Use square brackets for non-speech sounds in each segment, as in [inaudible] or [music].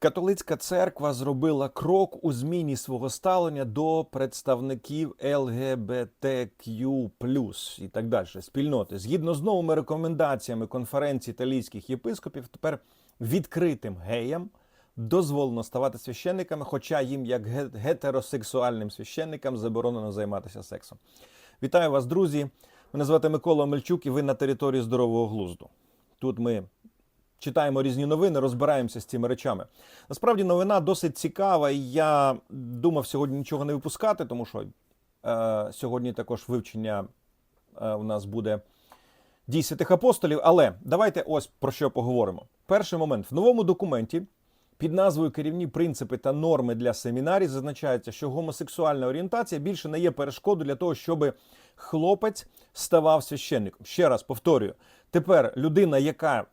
Католицька церква зробила крок у зміні свого ставлення до представників ЛГБТQ і так далі спільноти. Згідно з новими рекомендаціями конференції італійських єпископів, тепер відкритим геям дозволено ставати священниками, хоча їм, як гетеросексуальним священникам, заборонено займатися сексом. Вітаю вас, друзі! Мене звати Микола Мельчук, і ви на території здорового глузду. Тут ми читаємо різні новини, розбираємося з цими речами. Насправді новина досить цікава, і я думав сьогодні нічого не випускати, тому що е, сьогодні також вивчення е, у нас буде дій апостолів. Але давайте ось про що поговоримо. Перший момент в новому документі. Під назвою Керівні принципи та норми для семінарій зазначається, що гомосексуальна орієнтація більше не є перешкодою для того, щоб хлопець ставав священником. Ще раз повторюю: тепер людина, яка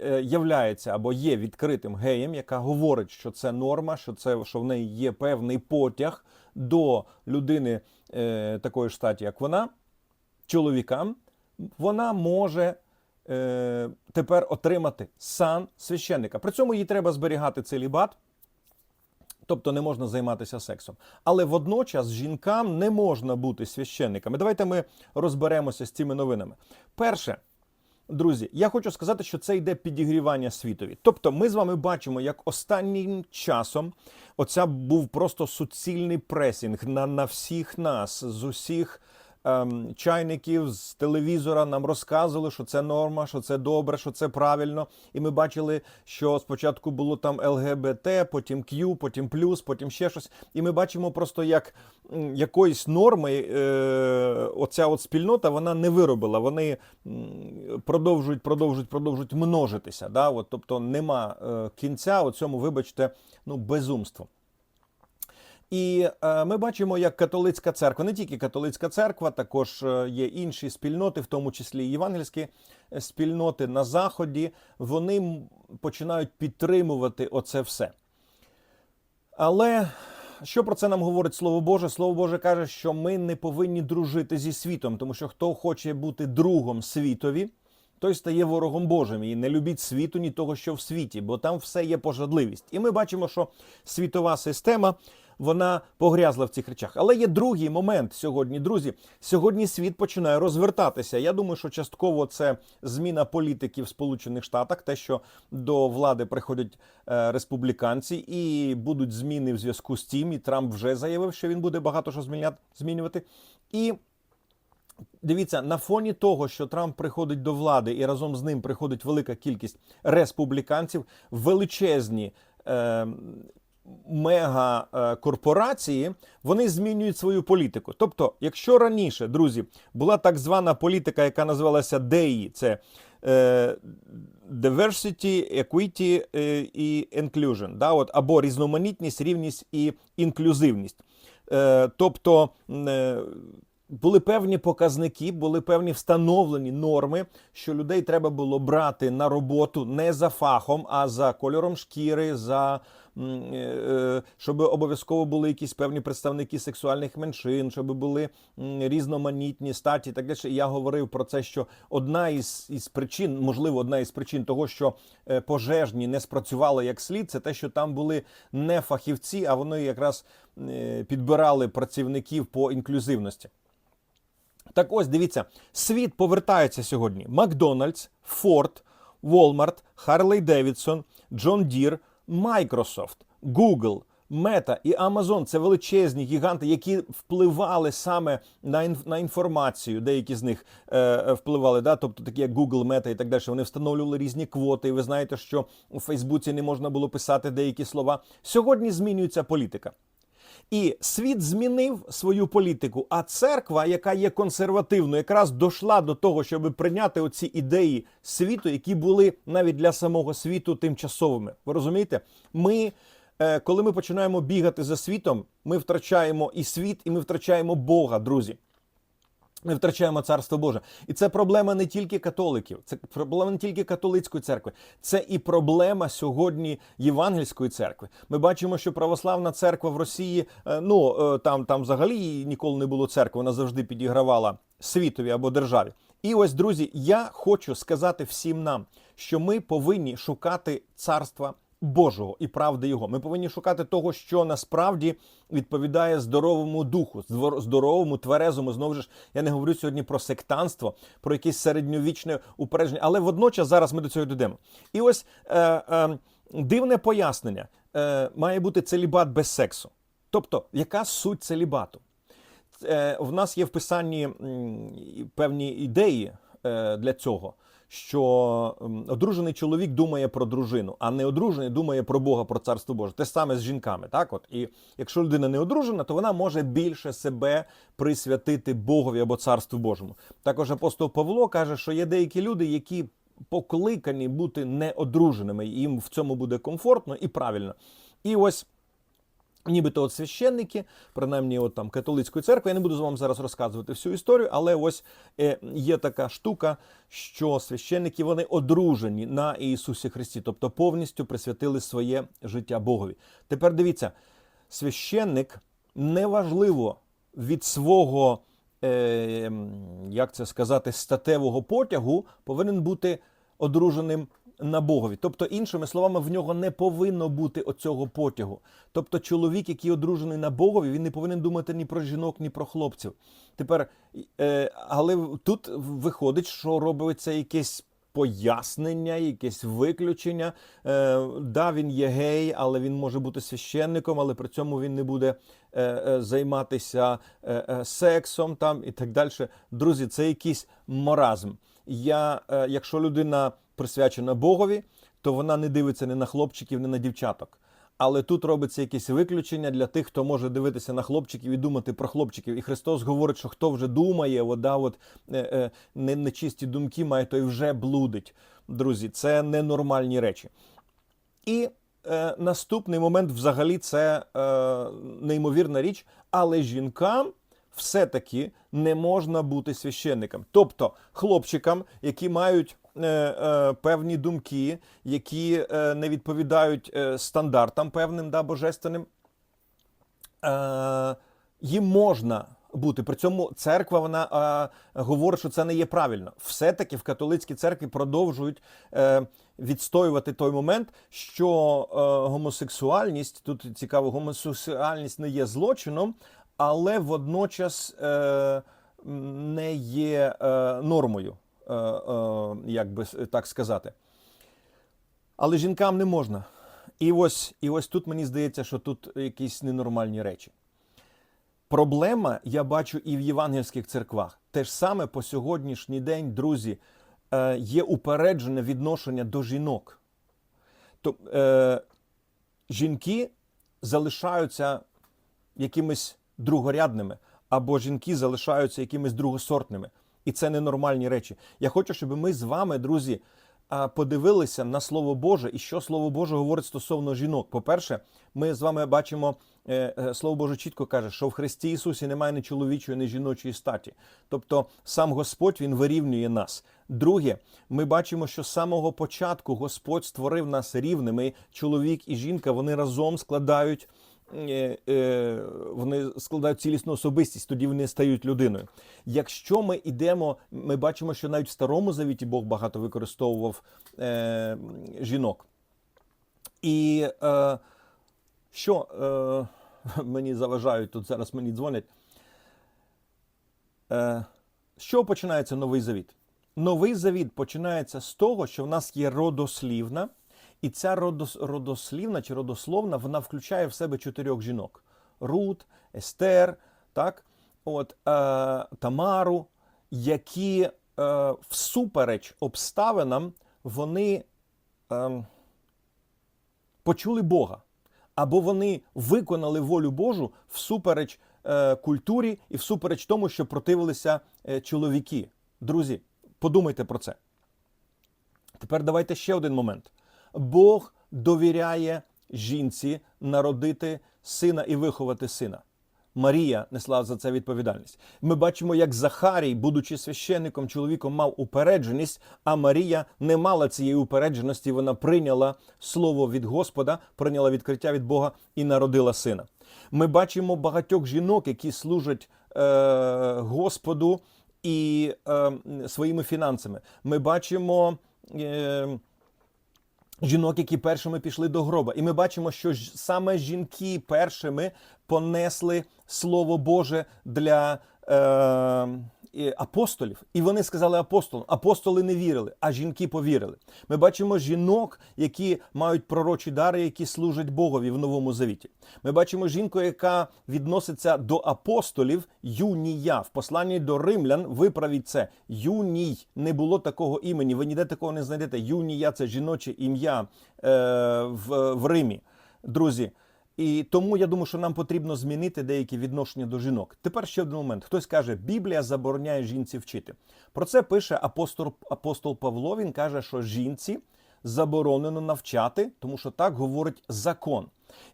е, являється або є відкритим геєм, яка говорить, що це норма, що це що в неї є певний потяг до людини е, такої ж статі, як вона, чоловікам, вона може е, тепер отримати сан священника. При цьому їй треба зберігати целібат, тобто не можна займатися сексом. Але водночас жінкам не можна бути священниками. Давайте ми розберемося з цими новинами. Перше. Друзі, я хочу сказати, що це йде підігрівання світові. Тобто, ми з вами бачимо, як останнім часом оця був просто суцільний пресінг на, на всіх нас з усіх ем, чайників з телевізора нам розказували, що це норма, що це добре, що це правильно. І ми бачили, що спочатку було там ЛГБТ, потім Q, потім плюс, потім ще щось. І ми бачимо просто, як якоїсь норми е, оця от спільнота вона не виробила. Вони продовжують, продовжують, продовжують множитися. Да? От, тобто нема е, кінця цьому, вибачте, ну, безумству. І е, ми бачимо, як католицька церква, не тільки католицька церква, також е, є інші спільноти, в тому числі євангельські е, спільноти на заході. Вони починають підтримувати оце все. Але що про це нам говорить Слово Боже? Слово Боже каже, що ми не повинні дружити зі світом, тому що хто хоче бути другом світові, той стає ворогом Божим. І не любіть світу, ні того, що в світі, бо там все є пожадливість. І ми бачимо, що світова система. Вона погрязла в цих речах. Але є другий момент сьогодні, друзі. Сьогодні світ починає розвертатися. Я думаю, що частково це зміна політики в Сполучених Штатах, те, що до влади приходять е, республіканці, і будуть зміни в зв'язку з цим. І Трамп вже заявив, що він буде багато що змінювати. І Дивіться, на фоні того, що Трамп приходить до влади, і разом з ним приходить велика кількість республіканців, величезні е, мегакорпорації, вони змінюють свою політику. Тобто, якщо раніше, друзі, була так звана політика, яка називалася DEI, це е, Diversity, Equity е, і Inclusion, да, от, або різноманітність, рівність і інклюзивність. Е, тобто е, були певні показники, були певні встановлені норми, що людей треба було брати на роботу не за фахом, а за кольором шкіри, за е, е, щоб обов'язково були якісь певні представники сексуальних меншин, щоб були різноманітні статі. Так далі. Я говорив про це, що одна із, із причин, можливо, одна із причин того, що е, пожежні не спрацювали як слід, це те, що там були не фахівці, а вони якраз підбирали працівників по інклюзивності. Так ось дивіться, світ повертається сьогодні. Макдональдс, Форд, Walmart, Харлей Девідсон, Джон Дір, Microsoft, Google, Мета і Amazon це величезні гіганти, які впливали саме на інф- на інформацію. Деякі з них е, впливали, да, тобто такі як Google, Мета і так далі. Вони встановлювали різні квоти. І ви знаєте, що у Фейсбуці не можна було писати деякі слова. Сьогодні змінюється політика. І світ змінив свою політику. А церква, яка є консервативною, якраз дійшла до того, щоб прийняти оці ідеї світу, які були навіть для самого світу тимчасовими. Ви розумієте? Ми, е, коли ми починаємо бігати за світом, ми втрачаємо і світ, і ми втрачаємо Бога, друзі. Ми втрачаємо царство Боже, і це проблема не тільки католиків, це проблема не тільки католицької церкви, це і проблема сьогодні євангельської церкви. Ми бачимо, що православна церква в Росії, е, ну е, там, там взагалі ніколи не було церкви, вона завжди підігравала світові або державі. І ось, друзі, я хочу сказати всім нам, що ми повинні шукати царства Божого і правди Його. Ми повинні шукати того, що насправді відповідає здоровому духу, здоровому, тверезому. Знову ж я не говорю сьогодні про сектанство, про якесь середньовічне упередження, але водночас зараз ми до цього дійдемо. І ось е, е, дивне пояснення: е, має бути целібат без сексу. Тобто, яка суть целібату? Е, в нас є в писанні певні ідеї е, для цього, що одружений чоловік думає про дружину, а неодружений думає про Бога, про царство Боже. Те саме з жінками. Так, от і якщо людина не одружена, то вона може більше себе присвятити Богові або царству Божому. Також апостол Павло каже, що є деякі люди, які покликані бути неодруженими, і їм в цьому буде комфортно і правильно. І ось. Нібито от священники, принаймні от там католицької церкви, я не буду з вами зараз розказувати всю історію, але ось е, є така штука, що священники вони одружені на Ісусі Христі, тобто повністю присвятили своє життя Богові. Тепер дивіться, священник неважливо від свого, е, як це сказати, статевого потягу повинен бути одруженим на Богові. Тобто, іншими словами, в нього не повинно бути оцього потягу. Тобто, чоловік, який одружений на Богові, він не повинен думати ні про жінок, ні про хлопців. Тепер, е, але тут виходить, що робиться якесь. Пояснення, якесь виключення. Е, да, він є гей, але він може бути священником, але при цьому він не буде е, е, займатися е, е, сексом там і так далі. Друзі, це якийсь маразм. Я, е, якщо людина присвячена Богові, то вона не дивиться ні на хлопчиків, ні на дівчаток. Але тут робиться якесь виключення для тих, хто може дивитися на хлопчиків і думати про хлопчиків. І Христос говорить, що хто вже думає, вода, от е, е, не- нечисті думки має, той вже блудить. Друзі, це ненормальні речі. І е, наступний момент, взагалі, це е, неймовірна річ, але жінкам все-таки не можна бути священником. Тобто хлопчикам, які мають певні думки, які е, не відповідають е, стандартам певним да, божественним, е, їм можна бути. При цьому церква вона е, говорить, що це не є правильно. Все-таки в католицькій церкві продовжують е, відстоювати той момент, що е, гомосексуальність тут цікаво, гомосексуальність не є злочином, але водночас е, не є е, нормою, е, е, як би так сказати. Але жінкам не можна. І ось, і ось тут мені здається, що тут якісь ненормальні речі. Проблема я бачу і в євангельських церквах. Те ж саме по сьогоднішній день, друзі, е, є упереджене відношення до жінок. То, е, жінки залишаються якимись другорядними, або жінки залишаються якимись другосортними. І це ненормальні речі. Я хочу, щоб ми з вами, друзі, подивилися на Слово Боже і що Слово Боже говорить стосовно жінок. По-перше, ми з вами бачимо, е, е, Слово Боже чітко каже, що в Христі Ісусі немає ні чоловічої, ні жіночої статі. Тобто сам Господь Він вирівнює нас. Друге, ми бачимо, що з самого початку Господь створив нас рівними. Чоловік і жінка вони разом складають. Е, е, Вони складають цілісну особистість, тоді вони стають людиною. Якщо ми йдемо, ми бачимо, що навіть в старому завіті Бог багато використовував е, жінок. І е, що е, [laughs] мені заважають тут зараз мені дзвонять. Е, з починається новий завіт? Новий завіт починається з того, що в нас є родослівна, і ця родос, родослівна чи родословна вона включає в себе чотирьох жінок: Рут, Естер, так, от, е, Тамару, які е, всупереч обставинам вони. Е, почули Бога, або вони виконали волю Божу всупереч е, культурі і всупереч тому, що противилися е, чоловіки. Друзі, подумайте про це. Тепер давайте ще один момент. Бог довіряє жінці народити сина і виховати сина. Марія несла за це відповідальність. Ми бачимо, як Захарій, будучи священником, чоловіком, мав упередженість, а Марія не мала цієї упередженості. Вона прийняла слово від Господа, прийняла відкриття від Бога і народила сина. Ми бачимо багатьох жінок, які служать е, Господу і е, своїми фінансами. Ми бачимо. Е, жінок, які першими пішли до гроба. І ми бачимо, що саме жінки першими понесли Слово Боже для е, апостолів. І вони сказали апостолам. Апостоли не вірили, а жінки повірили. Ми бачимо жінок, які мають пророчі дари, які служать Богові в Новому Завіті. Ми бачимо жінку, яка відноситься до апостолів Юнія. В посланні до римлян виправіть це. Юній не було такого імені. Ви ніде такого не знайдете. Юнія це жіноче ім'я е, в, в Римі. Друзі. І тому я думаю, що нам потрібно змінити деякі відношення до жінок. Тепер ще один момент. Хтось каже, Біблія забороняє жінці вчити. Про це пише апостол, апостол Павло. Він каже, що жінці заборонено навчати, тому що так говорить закон.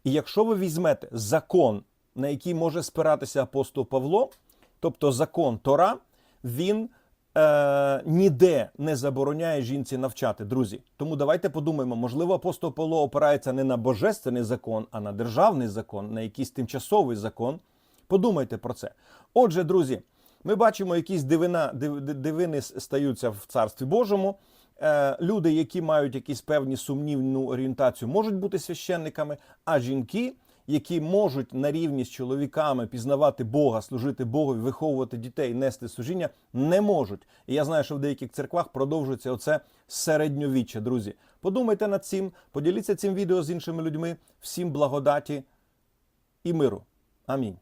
І якщо ви візьмете закон, на який може спиратися апостол Павло, тобто закон Тора, він е, ніде не забороняє жінці навчати, друзі. Тому давайте подумаємо, можливо, апостол Павло опирається не на божественний закон, а на державний закон, на якийсь тимчасовий закон. Подумайте про це. Отже, друзі, ми бачимо, якісь дивина, див, дивини стаються в Царстві Божому. Е, люди, які мають якісь певні сумнівну орієнтацію, можуть бути священниками, а жінки, які можуть на рівні з чоловіками пізнавати Бога, служити Богові, виховувати дітей, нести служіння, не можуть. І я знаю, що в деяких церквах продовжується оце середньовіччя, друзі. Подумайте над цим, поділіться цим відео з іншими людьми. Всім благодаті і миру. Амінь.